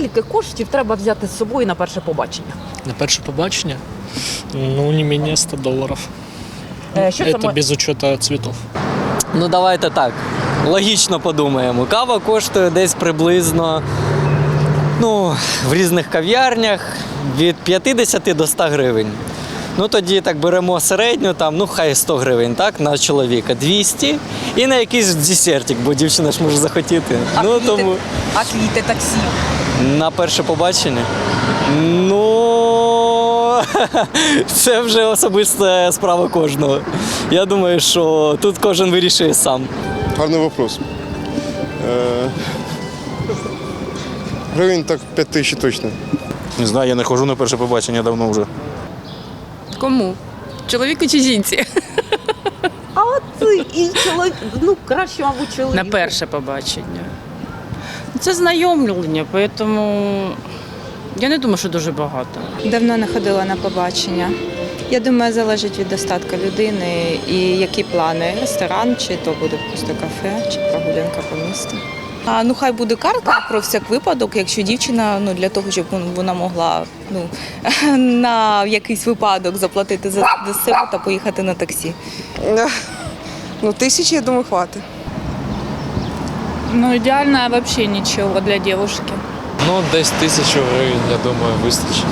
скільки коштів треба взяти з собою на перше побачення? На перше побачення, ну, не менее 100 долларов. Е, Що це Это мо- без учета цветов. Ну давайте так. Логічно подумаємо. Кава коштує десь приблизно ну, в різних кав'ярнях від 50 до 100 гривень. Ну тоді так беремо середню, там, ну хай 100 гривень, так, на чоловіка 200 і на якийсь десертик, бо дівчина ж може захотіти. А ну квіти? тому А квіти таксі? На перше побачення. Ну це вже особиста справа кожного. Я думаю, що тут кожен вирішує сам. Гарний вопрос. Е, Гривень так 5 тисяч точно. Не знаю, я не ходжу на перше побачення давно вже. Кому? Чоловіку чи жінці? А от і чоловік, ну краще, мабуть, чоловік. На перше побачення. Це знайомлення, тому я не думаю, що дуже багато. Давно не ходила на побачення. Я думаю, залежить від достатку людини і які плани. Ресторан, чи то буде просто кафе, чи прогулянка по місту. А, ну хай буде картка про всяк випадок, якщо дівчина ну для того, щоб вона могла ну на якийсь випадок заплатити за, за себе та поїхати на таксі. Ну, тисячі, я думаю, хватить. Ну, идеально взагалі нічого для дівчинки. Ну, десь тисячу гривень, я думаю, вистачить.